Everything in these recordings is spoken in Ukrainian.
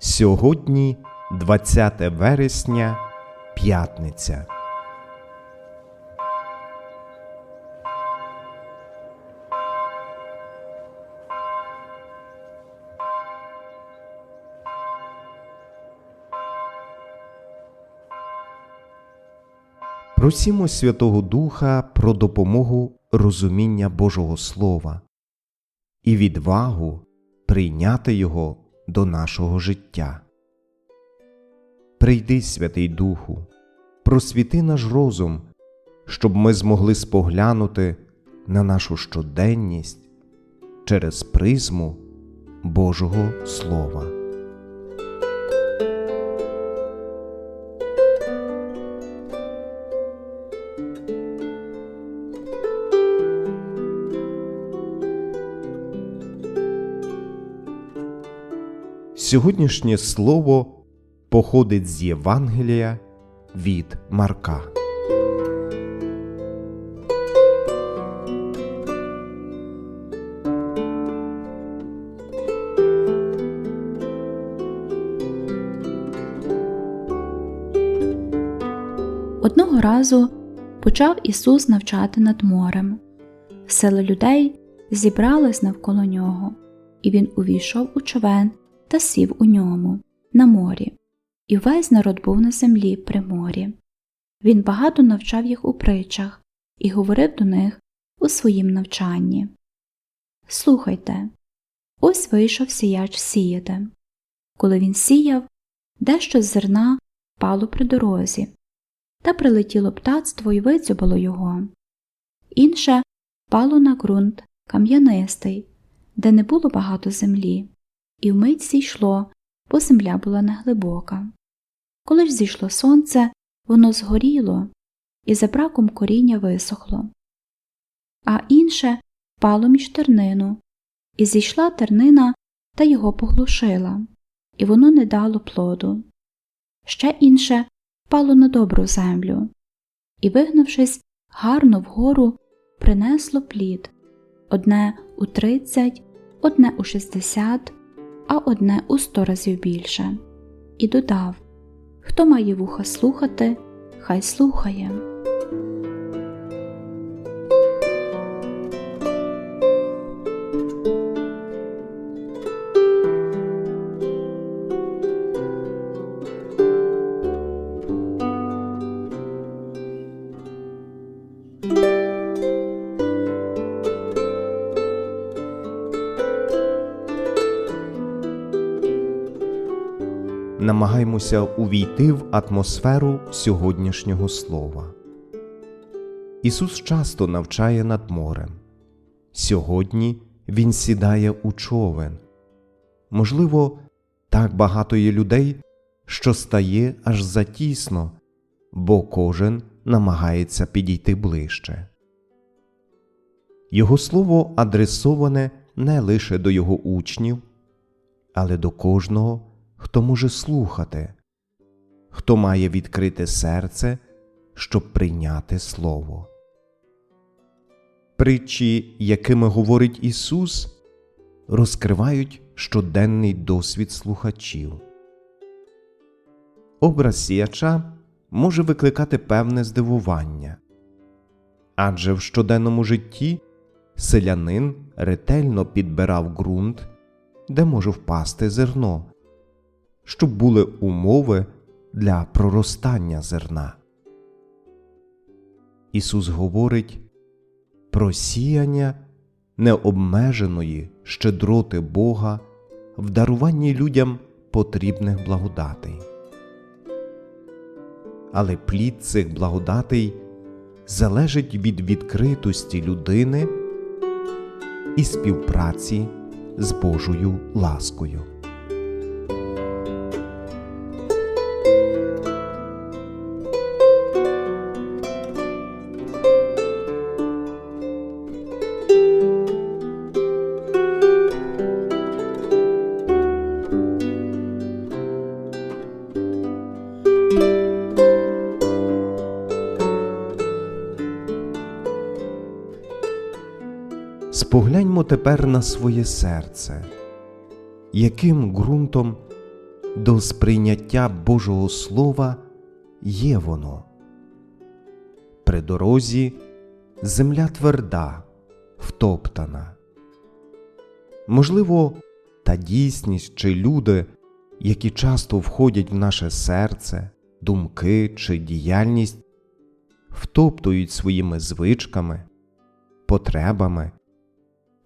Сьогодні 20 вересня, п'ятниця. Просімо Святого Духа про допомогу розуміння Божого Слова і відвагу прийняти Його до нашого життя. Прийди, Святий Духу, просвіти наш розум, щоб ми змогли споглянути на нашу щоденність через призму Божого Слова. Сьогоднішнє слово походить з Євангелія від Марка. Одного разу почав Ісус навчати над морем. Сила людей зібралась навколо нього, і він увійшов у човен та сів у ньому на морі, і весь народ був на землі при морі. Він багато навчав їх у притчах і говорив до них у своїм навчанні. Слухайте, ось вийшов сіяч сіяти. Коли він сіяв, дещо з зерна впало при дорозі, та прилетіло птацтво і видзюбало його. Інше впало на ґрунт кам'янистий, де не було багато землі, і вмить зійшло, бо земля була неглибока. Коли ж зійшло сонце, воно згоріло, і за браком коріння висохло. А інше впало між тернину, і зійшла тернина та його поглушила, і воно не дало плоду. Ще інше впало на добру землю, і, вигнувшись гарно вгору, принесло плід одне у тридцять, одне у шістдесят, а одне у сто разів більше, і додав Хто має вуха слухати, хай слухає. Намагаймося увійти в атмосферу сьогоднішнього слова. Ісус часто навчає над морем. Сьогодні Він сідає у човен. Можливо, так багато є людей, що стає аж затісно, бо кожен намагається підійти ближче. Його слово адресоване не лише до його учнів, але до кожного, хто може слухати, хто має відкрите серце, щоб прийняти Слово. Притчі, якими говорить Ісус, розкривають щоденний досвід слухачів. Образ сіяча може викликати певне здивування, адже в щоденному житті селянин ретельно підбирав ґрунт, де може впасти зерно, щоб були умови для проростання зерна. Ісус говорить про сіяння необмеженої щедроти Бога в даруванні людям потрібних благодатей. Але плід цих благодатей залежить від відкритості людини і співпраці з Божою ласкою. Спогляньмо тепер на своє серце, яким ґрунтом до сприйняття Божого Слова є воно. При дорозі земля тверда, втоптана. Можливо, та дійсність чи люди, які часто входять в наше серце, думки чи діяльність, втоптують своїми звичками, потребами,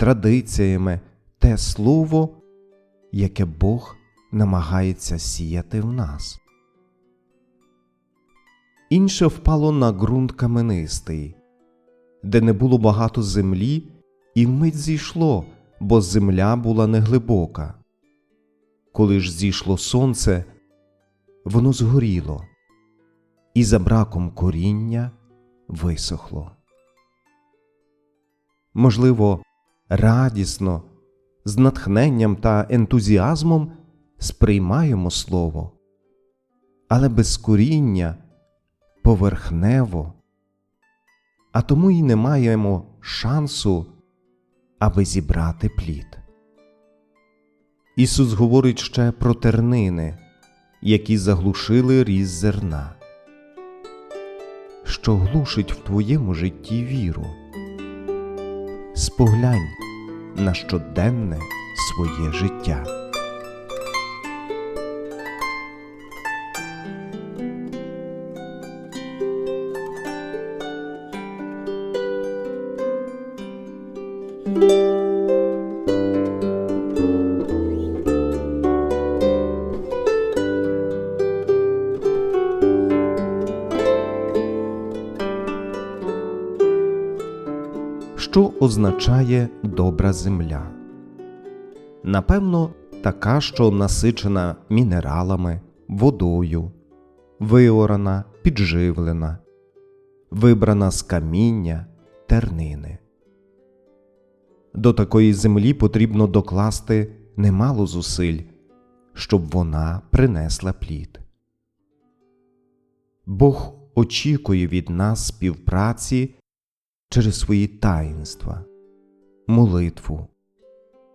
традиціями те слово, яке Бог намагається сіяти в нас. Інше впало на ґрунт каменистий, де не було багато землі, і вмить зійшло, бо земля була неглибока. Коли ж зійшло сонце, воно згоріло, і за браком коріння висохло. Можливо, радісно, з натхненням та ентузіазмом сприймаємо слово, але без коріння поверхнево, а тому й не маємо шансу, аби зібрати плід. Ісус говорить ще про тернини, які заглушили різ зерна. Що глушить в твоєму житті віру? Споглянь на щоденне своє життя. Що означає добра земля? Напевно, така, що насичена мінералами, водою, виорана, підживлена, вибрана з каміння, тернини. До такої землі потрібно докласти немало зусиль, щоб вона принесла плід. Бог очікує від нас співпраці через свої таїнства, молитву,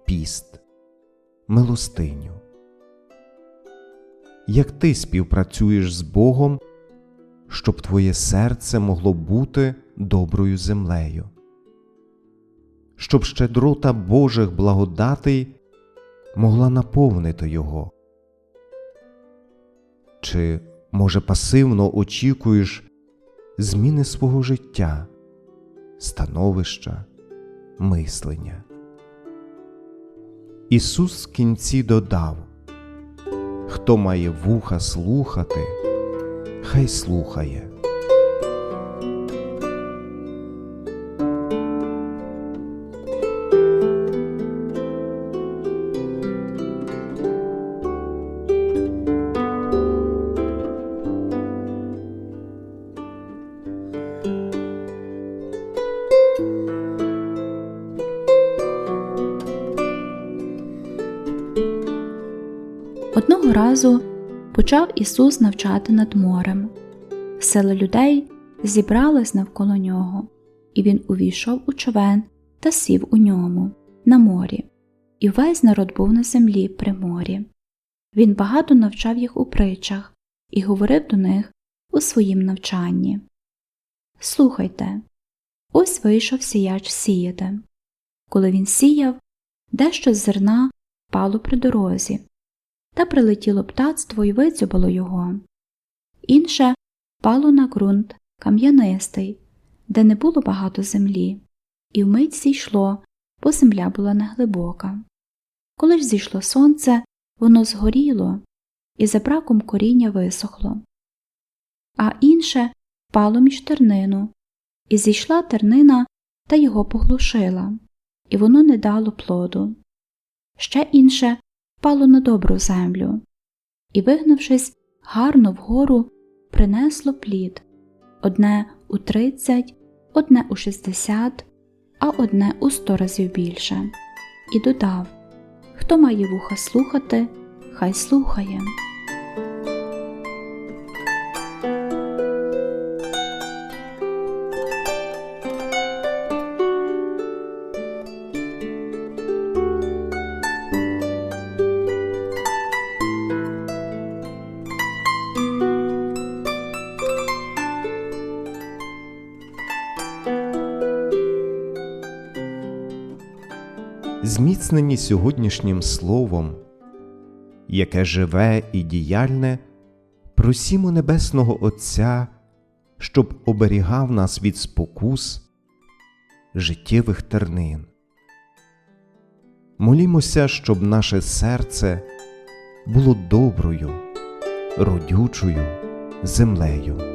піст, милостиню. Як ти співпрацюєш з Богом, щоб твоє серце могло бути доброю землею, щоб щедрота Божих благодатей могла наповнити його? Чи, може, пасивно очікуєш зміни свого життя? Становища, мислення. Ісус в кінці додав Хто має вуха слухати, хай слухає. Разу почав Ісус навчати над морем. Сила людей зібралась навколо нього, і він увійшов у човен та сів у ньому на морі, і весь народ був на землі при морі. Він багато навчав їх у притчах і говорив до них у своїм навчанні. Слухайте, ось вийшов сіяч сіяти. Коли він сіяв, дещо з зерна впало при дорозі та прилетіло птацтво і видзюбало його. Інше впало на ґрунт кам'янистий, де не було багато землі, і вмить зійшло, бо земля була неглибока. Коли ж зійшло сонце, воно згоріло, і за браком коріння висохло. А інше впало між тернину, і зійшла тернина та його поглушила, і воно не дало плоду. Ще інше впало на добру землю, і, вигнувшись гарно вгору, принесло плід одне у тридцять, одне у шістдесят, а одне у сто разів більше, і додав Хто має вуха слухати, хай слухає. Зміцнені сьогоднішнім словом, яке живе і діяльне, просімо Небесного Отця, щоб оберігав нас від спокус, життєвих тернин. Молімося, щоб наше серце було доброю, родючою землею.